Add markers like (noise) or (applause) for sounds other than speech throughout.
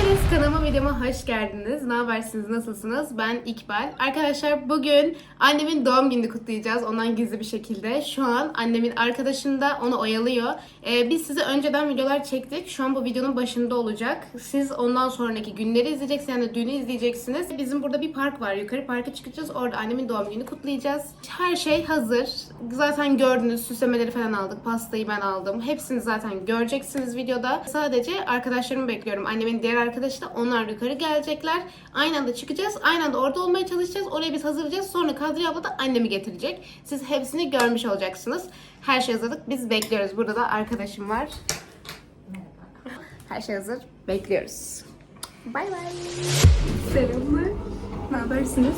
geldiniz. Kanalıma videoma hoş geldiniz. Ne habersiniz? Nasılsınız? Ben İkbal. Arkadaşlar bugün annemin doğum gününü kutlayacağız. Ondan gizli bir şekilde. Şu an annemin arkadaşında onu oyalıyor. Ee, biz size önceden videolar çektik. Şu an bu videonun başında olacak. Siz ondan sonraki günleri izleyeceksiniz. Yani düğünü izleyeceksiniz. Bizim burada bir park var. Yukarı parka çıkacağız. Orada annemin doğum gününü kutlayacağız. Her şey hazır. Zaten gördünüz. Süslemeleri falan aldık. Pastayı ben aldım. Hepsini zaten göreceksiniz videoda. Sadece arkadaşlarımı bekliyorum. Annemin diğer arkadaşı da onlar yukarı gelecekler. Aynı anda çıkacağız. Aynı anda orada olmaya çalışacağız. Orayı biz hazırlayacağız. Sonra Kadriye abla da annemi getirecek. Siz hepsini görmüş olacaksınız. Her şey hazırlık. Biz bekliyoruz. Burada da arkadaşım var. Her şey hazır. Bekliyoruz. Bay bay. Selamlar. Ne habersiniz?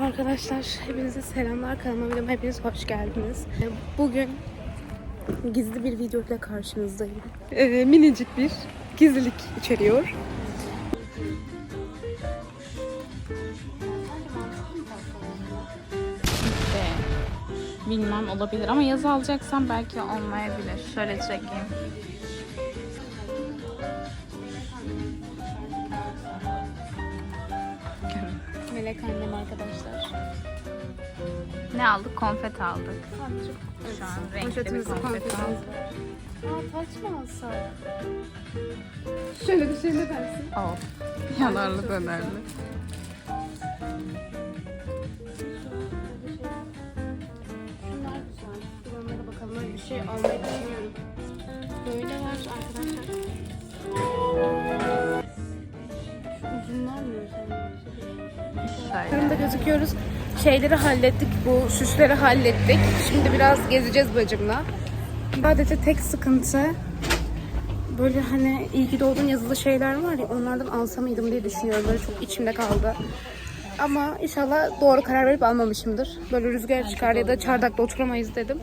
Arkadaşlar hepinize selamlar. Kanalıma videoma hepiniz hoş geldiniz. Bugün gizli bir video ile karşınızdayım. Ee, minicik bir gizlilik içeriyor. Bilmem olabilir ama yazı alacaksam belki olmayabilir. Şöyle çekeyim. Melek annem arkadaşlar. Ne aldık? Konfet aldık. Şu an renkli bir Poşetimizi konfet konfet aldık. Aa taç mı alsak? Şöyle bir şey ne dersin? Of. Yanarlı dönerli. Şunlar güzel. Bir onlara bakalım. Öyle bir şey almayı düşünüyorum. Böyle var arkadaşlar. Şu uzunlar mı? Şöyle. Yanında gözüküyoruz. Şeyleri hallettik. Bu süsleri hallettik. Şimdi biraz gezeceğiz bacımla. Sadece tek sıkıntı böyle hani iyi ki yazılı şeyler var ya onlardan alsam mıydım diye düşünüyorum. Böyle çok içimde kaldı. Ama inşallah doğru karar verip almamışımdır. Böyle rüzgar çıkar ya da çardakta oturamayız dedim.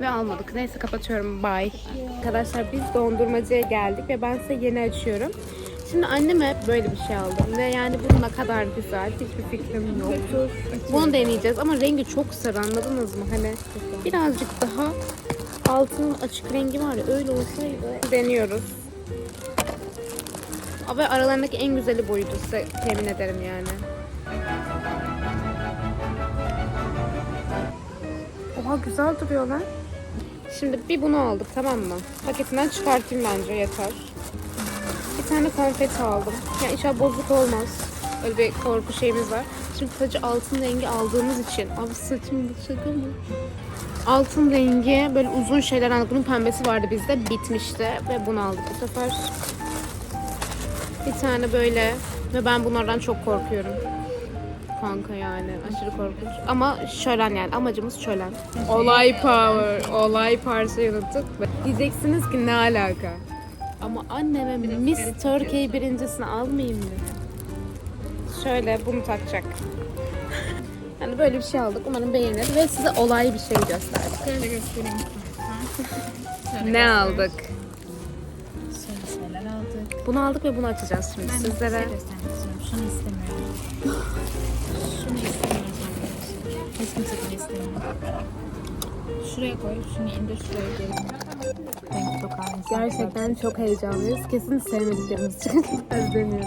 Ve almadık. Neyse kapatıyorum. Bye. Arkadaşlar biz dondurmacıya geldik ve ben size yeni açıyorum. Şimdi anneme böyle bir şey aldım ve yani bu ne kadar güzel hiçbir fikrim yoktu. Bunu deneyeceğiz ama rengi çok sarı anladınız mı? Hani birazcık daha altının açık rengi var ya öyle olsaydı deniyoruz. Ve aralarındaki en güzeli buydu size temin ederim yani. Oha güzel duruyor lan. Şimdi bir bunu aldık tamam mı? Paketinden çıkartayım bence yeter. Bir tane konfeti aldım. Yani inşallah bozuk olmaz. Öyle bir korku şeyimiz var. Şimdi sadece altın rengi aldığımız için. Abi saçım bu şaka mı? Altın rengi böyle uzun şeyler aldık. Bunun pembesi vardı bizde. Bitmişti. Ve bunu aldık bu sefer. Bir tane böyle. Ve ben bunlardan çok korkuyorum. Kanka yani aşırı korkunç. Ama şölen yani amacımız şölen. Olay power. Olay parçayı unuttuk. Diyeceksiniz ki ne alaka? Ama anneme Miss Turkey birincisini almayayım mı? Şöyle bunu takacak. (laughs) Yani böyle bir şey aldık. Umarım beğenir ve size olay bir şey gösterdik. Şöyle göstereyim. (laughs) Ne aldık? Şöyle şeyler aldık. Bunu aldık ve bunu açacağız şimdi Ben sizlere. size göstermek istiyorum. Şunu istemiyorum. Şunu istemiyorum arkadaşlar. Hiç kimse bunu istemiyor. Şuraya koy. Şunu indir şuraya koy. Renk çok aynı. Gerçekten çok heyecanlıyız. Kesin sevmediklerimiz için (laughs) özleniyoruz.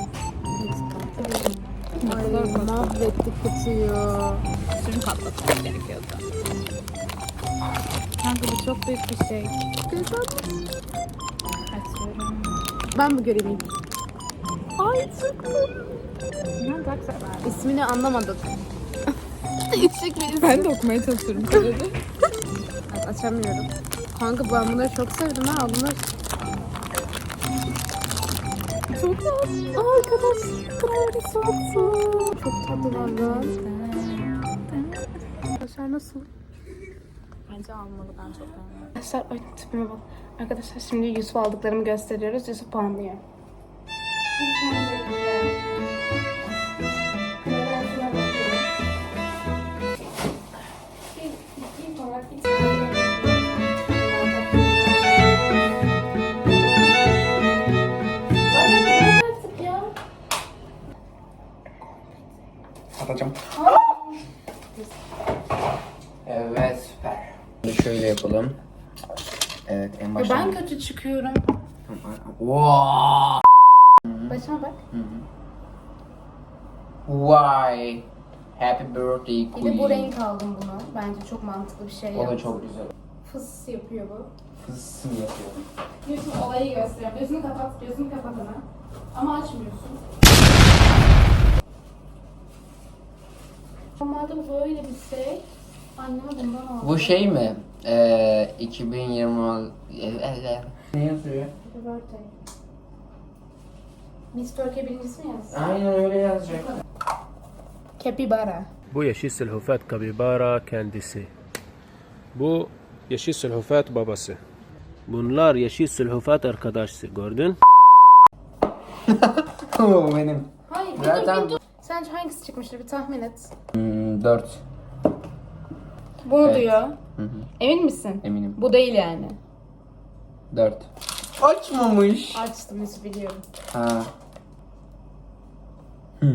Ay mahvettik kutuyu. Sürüm katlatmak gerekiyordu. Kanka bu çok büyük bir şey. Açıyorum. Ben mi göreyim? Ay çıktı. Ne baksa İsmini anlamadık. Küçük bir isim. Ben de okumaya çalışıyorum (laughs) Açamıyorum. Kanka ben bunları çok sevdim ha. Bunlar çok tatlı. Arkadaşlar çok tatlı. Çok tatlılar lan. Arkadaşlar nasıl? Bence almalı ben çok beğendim. Arkadaşlar ay tipime bak. Arkadaşlar şimdi Yusuf aldıklarımı gösteriyoruz. Yusuf puanlıyor. Atacağım. Evet süper. Şimdi şöyle yapalım. Evet en başta. Ben kötü çıkıyorum. Wow. Başım Açma bak. Why? Happy birthday Bir queen. de bu renk aldım bunu. Bence çok mantıklı bir şey O da yaptım. çok güzel. Fıs yapıyor bu. Fısın yapıyor. Diyorsun olayı gösteriyor. Gözünü kapat, gözünü kapat hemen. Ama açmıyorsun. Normalde bu böyle bir şey. Anneme bundan aldım. Bu şey mi? Ee, 2020... Ne yazıyor? Happy birthday. Miss Turkey birincisi mi yazsın? Aynen öyle yazacak. Capybara. Bu yeşil sülhufat kapibara kendisi. Bu yeşil sülhufat babası. Bunlar yeşil sülhufat arkadaşı gördün? (laughs) o benim. Hayır, bir Zaten- dur, bir dur. Sence hangisi çıkmıştır? Bir tahmin et. Hmm, 4. Bunu Evet. diyor. Hı hı. Emin misin? Eminim. Bu değil yani. 4. Açmamış. Açtım Yusuf biliyorum. Ha. (laughs)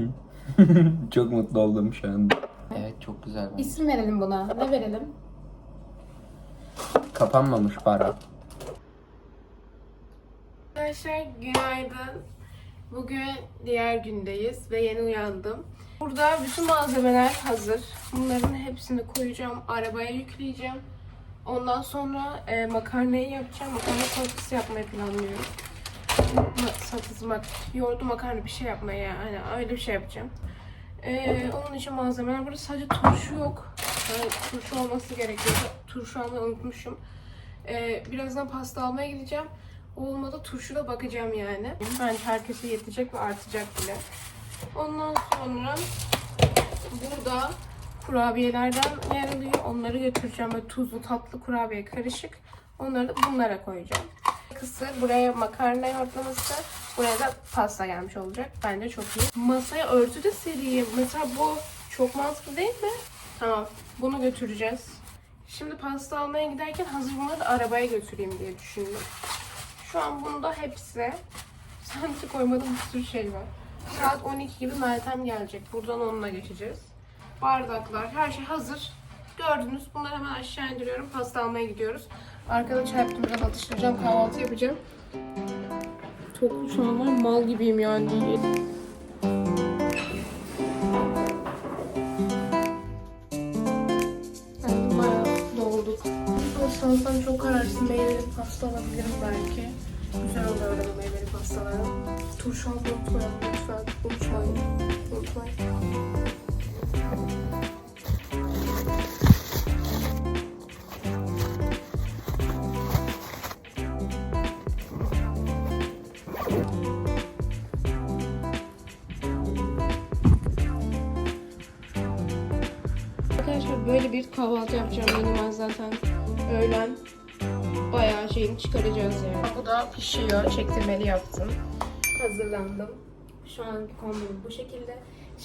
çok mutlu oldum şu anda. Evet çok güzel. bence. İsim verelim buna. Ne verelim? Kapanmamış para. Arkadaşlar günaydın. Bugün diğer gündeyiz ve yeni uyandım. Burada bütün malzemeler hazır. Bunların hepsini koyacağım, arabaya yükleyeceğim. Ondan sonra e, makarnayı yapacağım. Makarna salatası yapmayı planlıyorum. Ma- salatası, mak yoğurdu makarna bir şey yapmaya yani öyle bir şey yapacağım. E, onun için malzemeler burada sadece turşu yok. Yani turşu olması gerekiyor. Turşu almayı unutmuşum. E, birazdan pasta almaya gideceğim. Olmadı turşuda bakacağım yani. Bence herkese yetecek ve artacak bile. Ondan sonra burada kurabiyelerden yer alıyor. Onları götüreceğim. Böyle tuzlu tatlı kurabiye karışık. Onları da bunlara koyacağım. Kısır buraya makarna yoğurtlaması. Buraya da pasta gelmiş olacak. Bence çok iyi. Masaya örtü de sereyim. Mesela bu çok mantıklı değil mi? Tamam. Bunu götüreceğiz. Şimdi pasta almaya giderken hazır bunları da arabaya götüreyim diye düşündüm. Şu an bunda hepsi. Sanki koymadığım bir sürü şey var. Saat 12 gibi Meltem gelecek. Buradan onunla geçeceğiz. Bardaklar, her şey hazır. Gördünüz. Bunları hemen aşağı indiriyorum. Pasta almaya gidiyoruz. Arkada. Biraz atıştıracağım. Kahvaltı yapacağım. Çok şu an var. Mal gibiyim yani. Şansım çok kararsız. Meyveli pasta alabilirim belki. Güzel olur meyveli pastalar. Turşu almayı unutmayalım lütfen. Unutmayın. Unutmayın. Arkadaşlar böyle bir kahvaltı yapacağım benim ben zaten öğlen şeyini çıkaracağız yani. Bu da pişiyor. Çektirmeli yaptım. Hazırlandım. Şu anki kombinim bu şekilde.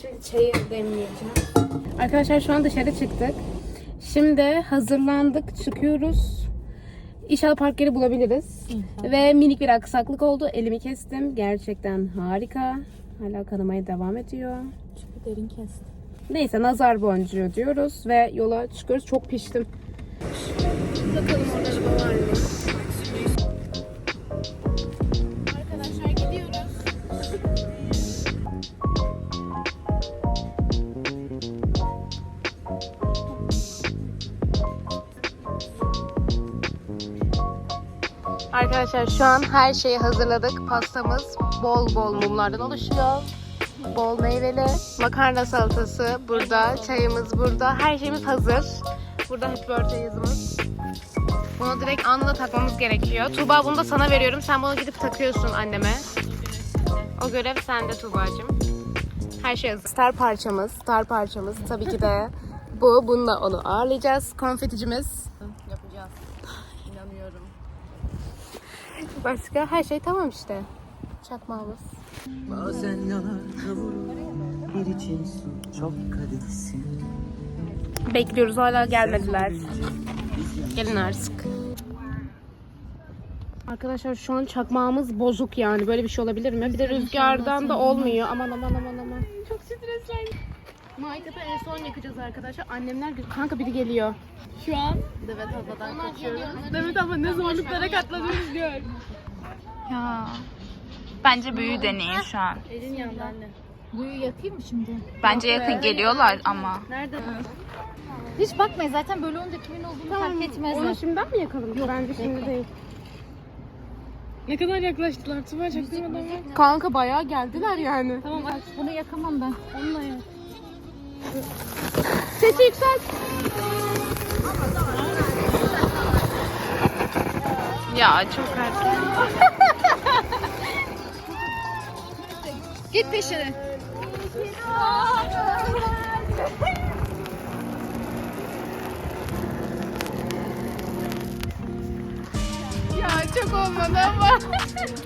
Şimdi çayı demleyeceğim. Arkadaşlar şu an dışarı çıktık. Şimdi hazırlandık. Çıkıyoruz. İnşallah park yeri bulabiliriz. Ve minik bir aksaklık oldu. Elimi kestim. Gerçekten harika. Hala kanamaya devam ediyor. Çok derin kesti. Neyse nazar boncuğu diyoruz ve yola çıkıyoruz. Çok piştim. Bakalım orada araba var mı? Arkadaşlar şu an her şeyi hazırladık. Pastamız bol bol mumlardan oluşuyor. Bol meyveli makarna salatası burada, çayımız burada, her şeyimiz hazır. Burada happy birthday. Bunu direkt anında takmamız gerekiyor. Tuğba bunu da sana veriyorum. Sen bunu gidip takıyorsun anneme. O görev sende Tuğba'cığım. Her şey hazır. Star parçamız, star parçamız tabii ki de bu. Bununla onu ağırlayacağız. Konfeticimiz. Başka her şey tamam işte. Çakmağımız. Bazen yanar kavurur bir için su çok kadesin Bekliyoruz hala gelmediler. Gelin artık. Arkadaşlar şu an çakmağımız bozuk yani. Böyle bir şey olabilir mi? Bir de rüzgardan da olmuyor. Aman aman aman aman. Çok streslendim. Maykat'ı en son yakacağız arkadaşlar. Annemler kanka biri geliyor. Şu an Demet abladan kaçıyoruz. Demet abla ne zorluklara katladınız gör. Ya. Bence büyü deneyin şu an. Elin yandı anne. Buyu yakayım mı şimdi? Bence yakın geliyorlar ama. Hiç bakmayın zaten böyle olunca kimin olduğunu fark etmezler. Onu şimdiden mi yakalım? Bence şimdi değil. Ne kadar yaklaştılar Tuba çaktırmadan Kanka bayağı geldiler yani. Tamam aç bunu yakamam ben. Onunla yak. Sesi yükselt. Ya çok (laughs) erken. Git peşine. Ya çok olmadı ama. (laughs)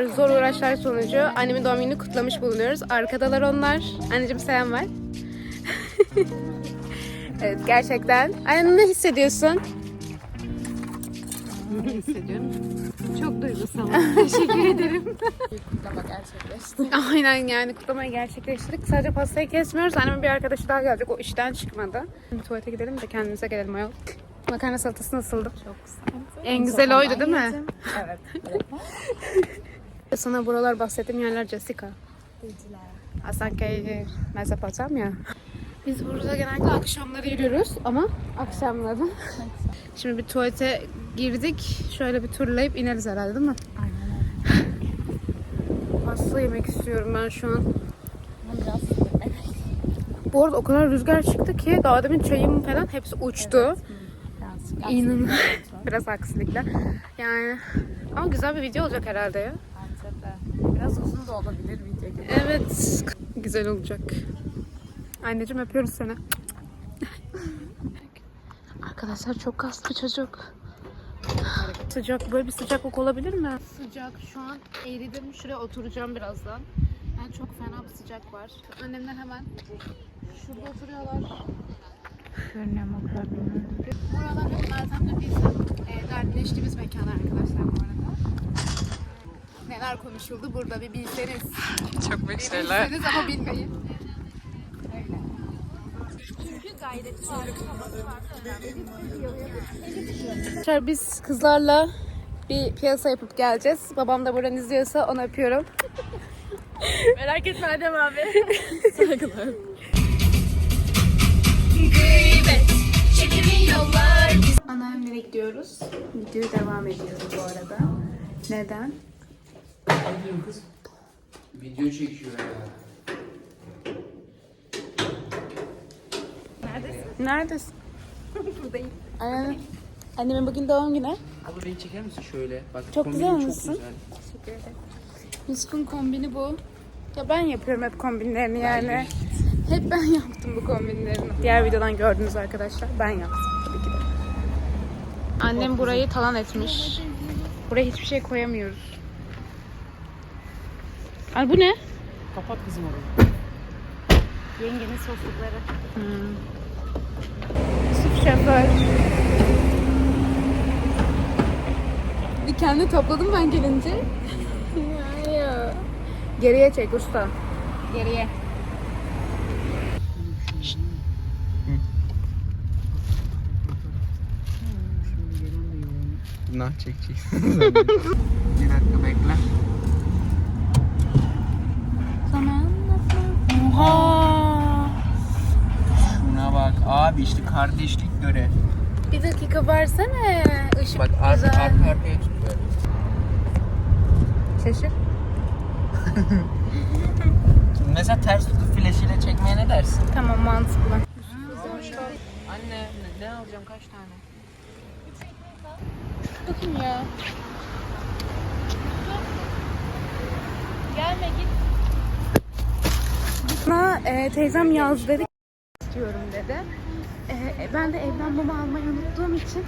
Tekrar zor uğraşlar sonucu annemin doğum gününü kutlamış bulunuyoruz. Arkadalar onlar. Anneciğim selam ver. (laughs) evet gerçekten. Anne ne hissediyorsun? Ne hissediyorum? Çok duygusal. Teşekkür ederim. Kutlama gerçekleşti. (laughs) Aynen yani kutlamayı gerçekleştirdik. Sadece pastayı kesmiyoruz. Annemin bir arkadaşı daha gelecek. O işten çıkmadı. Şimdi tuvalete gidelim de kendimize gelelim ayol. Makarna salatası nasıldı? Çok güzel. En güzel oydu değil mi? (laughs) Sana buralar bahsettiğim yerler Jessica. Hasankeyf, Mezopotamya. Biz burada genellikle akşamları yürüyoruz ama akşamları. Şimdi bir tuvalete girdik. Şöyle bir turlayıp ineriz herhalde değil mi? Aynen Pasta yemek istiyorum ben şu an. Bu arada o kadar rüzgar çıktı ki daha demin çayım falan hepsi uçtu. İnanılmaz. Biraz (laughs) aksilikler. Yani ama güzel bir video olacak herhalde ya. Biraz uzun da olabilir video gibi. Evet. Güzel olacak. Anneciğim öpüyoruz seni. Arkadaşlar çok kaslı çocuk. Sıcak böyle bir sıcaklık olabilir mi? Sıcak şu an eğridim şuraya oturacağım birazdan. Yani çok fena bir sıcak var. Annemler hemen şurada oturuyorlar. Görünüyor mu o kadar bilmiyorum. Buralar hep Meltem'le bizim e, dertleştiğimiz mekan arkadaşlar bu arada. Neler konuşuldu burada bir bilseniz. Çok büyük şeyler. Bilseniz ama bilmeyin. Arkadaşlar biz kızlarla bir piyasa yapıp geleceğiz. Babam da buradan izliyorsa onu öpüyorum. (laughs) Merak etme Adem abi. Anneannemlere gidiyoruz. Videoyu devam ediyoruz bu arada. Neden? Video çekiyor ya. Neredesin? (laughs) Buradayım. Aynen. Annemin bugün doğum günü. Abi beni çeker misin şöyle? Bak Çok kombinin güzel çok olmuşsun. güzel. Teşekkür ederim. Nusk'un kombini bu. Ya ben yapıyorum hep kombinlerini yani. Hep ben (laughs) yaptım bu kombinlerini. Diğer videodan gördünüz arkadaşlar. Ben yaptım tabii ki de. Annem burayı talan etmiş. Buraya hiçbir şey koyamıyoruz. Ay bu ne? Kapat kızım orayı. Yengenin soslukları. Yusuf şoför. Dikenli topladım ben gelince. Ya. (laughs) Geriye çek usta. Geriye. Sınav çekeceksin. (laughs) bir dakika bekle. Kardeşlik görev. Bir dakika versene. Işık Bak arka güzel. arka arkaya tutuyor. Şaşır. (laughs) Mesela ters tutup flaşıyla çekmeye ne dersin? Tamam mantıklı. Anne ne, ne alacağım kaç tane? Bakın ya. Gelme git. Bana e, teyzem yaz dedi. istiyorum dedi. E, ben de evden mama almayı unuttuğum için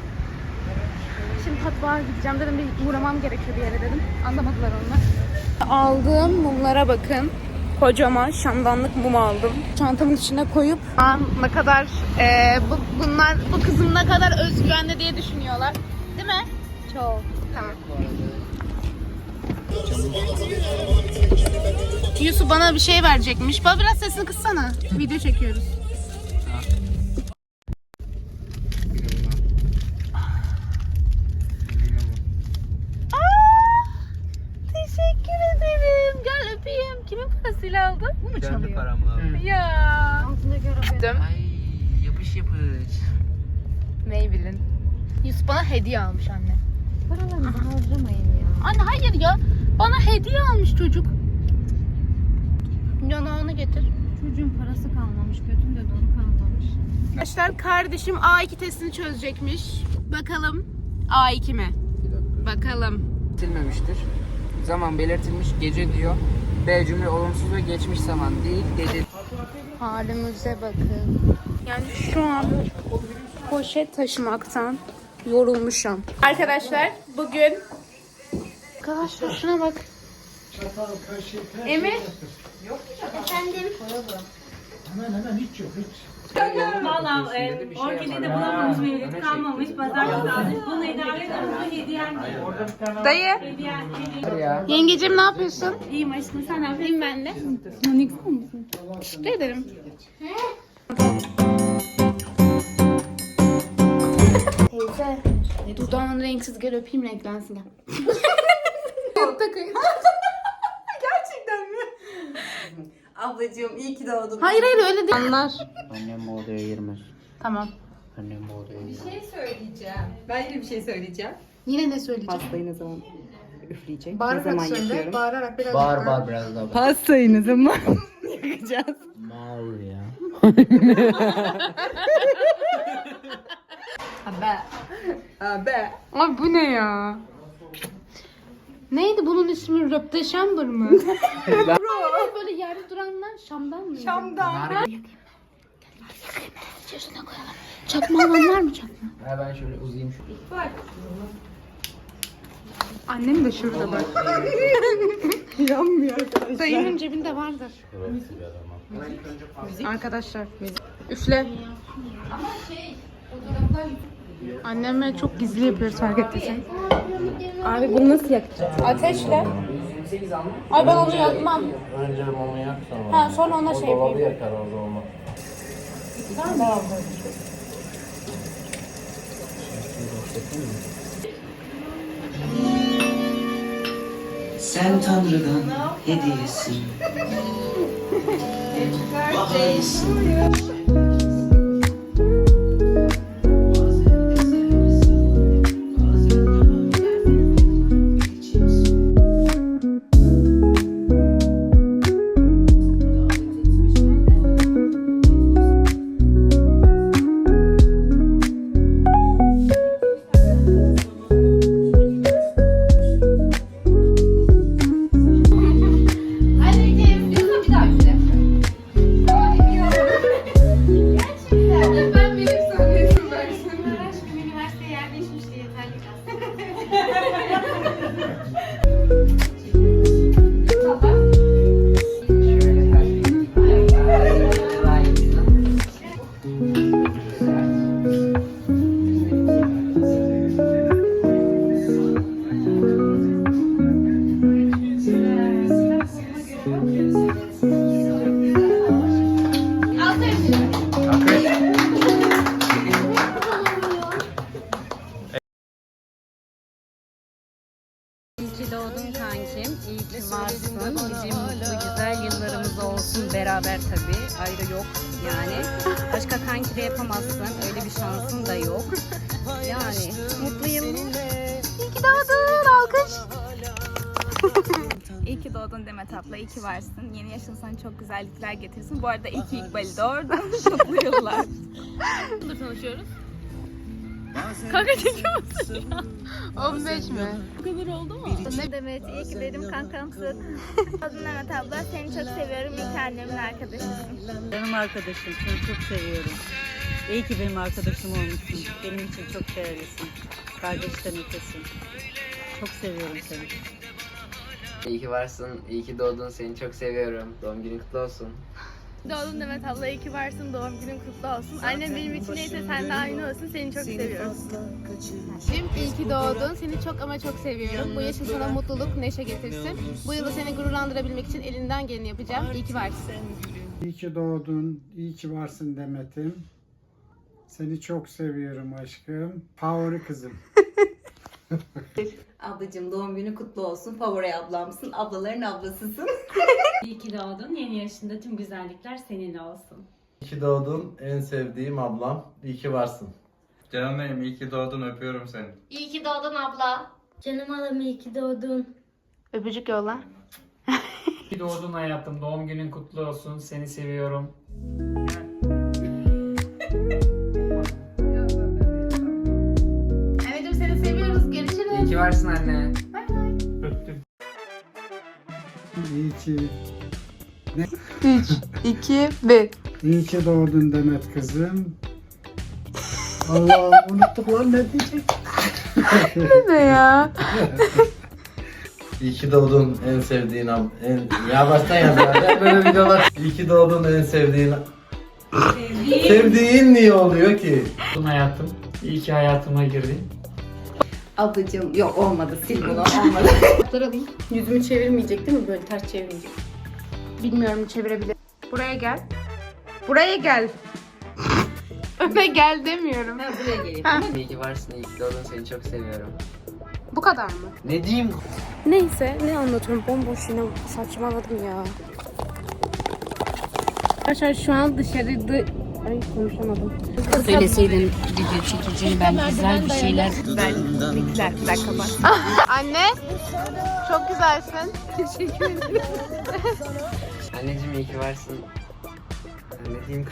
şimdi patbağa gideceğim dedim bir uğramam gerekiyor bir yere dedim. Anlamadılar onlar. Aldığım mumlara bakın. Kocaman şamdanlık mum aldım. Çantamın içine koyup Aa, ne kadar e, bu, bunlar bu kızım ne kadar özgüvenli diye düşünüyorlar. Değil mi? Çok. Tamam. Yusuf bana bir şey verecekmiş. Bana biraz sesini kıssana. Video çekiyoruz. Teşekkür ederim. Gel öpeyim. Kimin parasıyla aldın? Bu mu Kendi paramla aldım. Ya. Ay yapış yapış. Maybelline. Bana hediye almış anne. Paralarınızı harcamayın ya. Anne hayır ya. Bana hediye almış çocuk. Yanağını getir. Çocuğun parası kalmamış. Götün de donu kalmamış. Arkadaşlar kardeşim A2 testini çözecekmiş. Bakalım A2 mi? Bakalım. Belirtilmemiştir. Zaman belirtilmiş gece diyor. B cümle olumsuz ve geçmiş zaman değil gece. Halimize bakın. Yani şu an poşet taşımaktan yorulmuşum. Arkadaşlar bugün Arkadaşlar şuna bak. Emir. Efendim. Valla e, bir şey orkideyi de yapar. bulamamış Ha, meyve öne kalmamış. Pazarda kalmış. Bunu idare eder. Bu hediyen değil. Dayı. Hediyen, hediyen. Ya. Yengecim ne yapıyorsun? İyiyim aşkım sen ne yapıyorsun? İyiyim ben de. Ne güzel misin? Teşekkür ederim. Teyze. Dudağın renksiz gel öpeyim renklensin gel. (laughs) (laughs) Ablacığım iyi ki doğdun. Hayır hayır öyle değil. Anlar. Annem bu odaya girmez. Tamam. Annem bu odaya girmez. şey söyleyeceğim. Ben yine bir şey söyleyeceğim. Yine ne söyleyeceğim? Pastayı ne zaman üfleyecek? ne Bağırarak zaman söyle. yapıyorum? Bağırarak biraz. Bağır bağır biraz daha bağır. Pastayı ne zaman (laughs) yakacağız? Mal ya. Abi. Ay bu ne ya? Neydi bunun ismi? Röpte Şambır mı? (laughs) Hayır, böyle yerde duranlar Şam'dan mı? Şam'dan. Yüzüne koyalım. Çakma olan var mı çakma? Ha ben şöyle uzayayım şu. Annem de şurada bak. (laughs) Yanmıyor arkadaşlar. Dayımın cebinde vardır. Arkadaşlar üfle. Anneme çok gizli yapıyoruz fark ettiysen. Abi bunu nasıl yakacağız? Ateşle. Ay ben onu yakmam. Önce mumu yak sonra. Ha sonra ona şey yapayım. yakar o zaman. Sen Tanrı'dan hediyesin Baharısın doğdun kankim. İyi ki varsın. Bizim mutlu güzel yıllarımız olsun beraber tabii. Ayrı yok yani. Başka kanki de yapamazsın. Öyle bir şansın da yok. Yani mutlu yıllar. (laughs) İyi ki doğdun Demet abla, iyi ki varsın. Yeni yaşın sana çok güzellikler getirsin. Bu arada iyi ki İkbal'i doğurdun. Mutlu yıllar. Yıldır tanışıyoruz. Kanka çekiyor musun (laughs) ya? 15 mi? Bu kadar oldu mu? Demet, iyi ki benim kankamsın. Doğdun Demet abla, seni çok seviyorum. İyi ki annemin arkadaşısın. Canım arkadaşım, seni çok seviyorum. İyi ki benim arkadaşım olmuşsun. Benim için çok değerlisin. Kardeşten ötesin. Çok seviyorum seni. İyi ki varsın. İyi ki doğdun. Seni çok seviyorum. Doğum günün kutlu olsun. Doğdun Demet abla, iyi ki varsın. Doğum günün kutlu olsun. Annem benim için neyse sen de aynı olsun. Seni çok seviyorum. iyi ki doğdun. Seni çok ama çok seviyorum. Bu yaşın sana mutluluk, neşe getirsin. Bu yılı seni gururlandırabilmek için elinden geleni yapacağım. İyi ki varsın. İyi ki doğdun, iyi ki varsın Demet'im. Seni çok seviyorum aşkım. Favori kızım. (laughs) Ablacığım doğum günü kutlu olsun. Favori ablamsın. Ablaların ablasısın. (laughs) İyi ki doğdun. Yeni yaşında tüm güzellikler seninle olsun. İyi ki doğdun en sevdiğim ablam. İyi ki varsın. Canım benim iyi ki doğdun öpüyorum seni. İyi ki doğdun abla. Canım adam iyi ki doğdun. Öpücük yolla. İyi ki doğdun hayatım. Doğum günün kutlu olsun. Seni seviyorum. Görüşürüz. İyi ki varsın anne. Öptüm. İyi ki, 3, 2, 1. iyi ki doğdun Demet kızım. Allah unuttuk lan ne diyecek? Ne ya? (laughs) İyi ki doğdun en sevdiğin ab... En... Ya baştan yaz ya. Böyle videolar. İyi ki doğdun en sevdiğin... Sevdiğin niye oluyor ki? Hayatım. İyi ki hayatıma girdin. Ablacığım yok olmadı. Sil bunu (laughs) olmadı. Fotoğrafları alayım. Yüzümü çevirmeyecek değil mi? Böyle ters çevirmeyecek. Bilmiyorum çevirebilir. Buraya gel. Buraya gel. (laughs) Öne gel demiyorum. Ben buraya geleyim. İyi ki varsın. İyi ki doğdun. Seni çok seviyorum. Bu kadar mı? Ne diyeyim? Neyse ne anlatıyorum bomboş yine saçmaladım ya. Arkadaşlar şu an dışarıda... Ay konuşamadım. Söyleseydin video çekeceğini ben güzel bir şeyler... Bittiler, bir dakika bak. (laughs) Anne çok güzelsin. Anneciğim iyi ki varsın. Ne diyeyim?